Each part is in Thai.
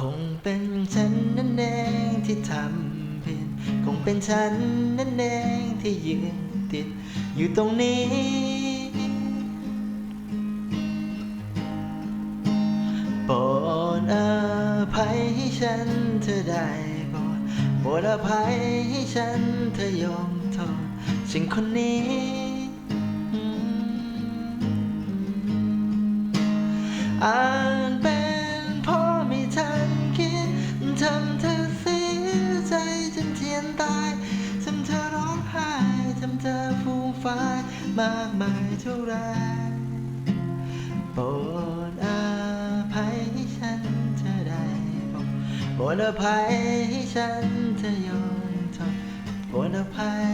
คงเป็นฉันนั่นเองที่ทำผิดคงเป็นฉันนั่นเองที่ยืนติดอยู่ตรงนี้ โปรดอภัยให้ฉันเธอได้โปรดโปรดอภัยให้ฉันเธอยอมโทษฉันคนนี้อืมอา ฟูมฟามากมายเท่าไรโปรดอภัยให้ฉันเธอได้โปรดอภัยให้ฉันเธอยอมทนโปรดอภัย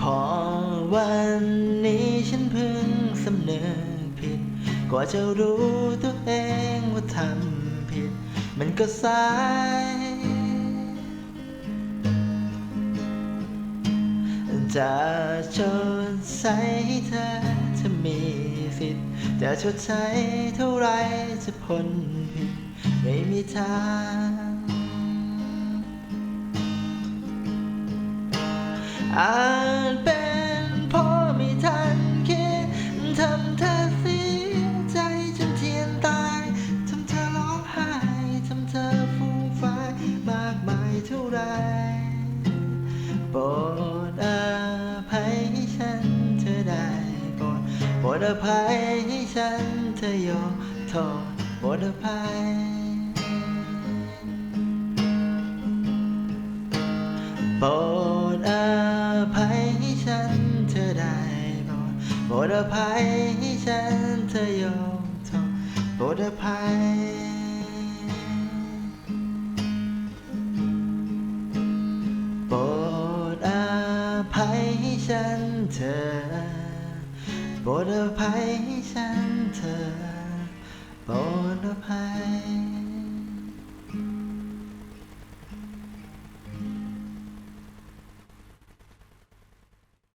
พอวันนี้ฉันเพิ่งสำเนึกผิด กว่าจะรู้ตัวเองว่าทำผิด มันก็สาย จะชดใช้ให้เธอจะมีสิทธิ์จะชดใช้เท่าไรจะพ้นผิดไม่มีทางอาจเป็น อภัยให้ฉันเธอยอมโทษโปรดอภัยโปรดอภัยให้ฉันเธอได้โปรดโปรดอภัยให้ฉันเธอยอมโทษโปรดอภัยโปรดอภัยให้ฉันเธอ โปรดอภัยให้ฉันเธอโปรดอภัย